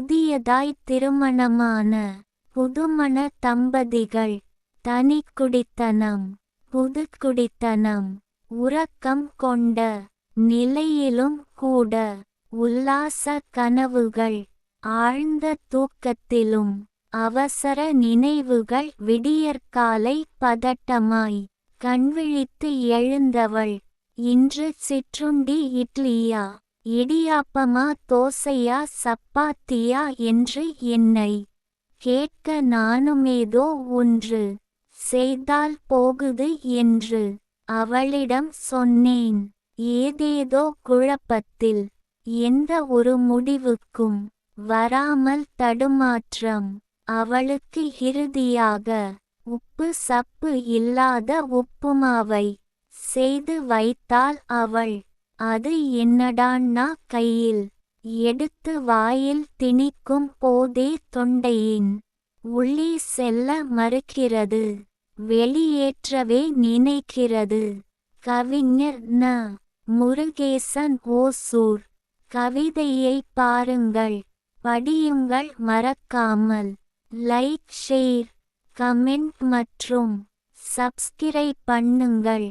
புதியதாய் திருமணமான புதுமண தம்பதிகள். தனிக்குடித்தனம் புதுக்குடித்தனம் உறக்கம் கொண்ட நிலையிலும் கூட உல்லாச கனவுகள் ஆழ்ந்த தூக்கத்திலும் அவசர நினைவுகள் விடியற்காலை பதட்டமாய் கண்விழித்து எழுந்தவள். இன்று சிற்றுண்டி இட்லியா? இடியாப்பமா தோசையா சப்பாத்தியா என்று என்னை கேட்க நானுமேதோ ஒன்று செய்தால் போகுது என்று அவளிடம் சொன்னேன். ஏதேதோ குழப்பத்தில் எந்த ஒரு முடிவுக்கும் வராமல் தடுமாற்றம். அவளுக்கு இறுதியாக உப்பு சப்பு இல்லாத உப்புமாவை செய்து வைத்தாள் அவள். அது என்னடான்னா கையில் எடுத்து வாயில் திணிக்கும் போதே தொண்டையின் உள்ளே செல்ல மறுக்கிறது. வெளியேற்றவே நினைக்கிறது. கவிஞர் ந. முருகேசன் ஓசூர். கவிதையை பாருங்கள். படியுங்கள் மறக்காமல். லைக் ஷேர் கமெண்ட் மற்றும் சப்ஸ்கிரைப் பண்ணுங்கள்.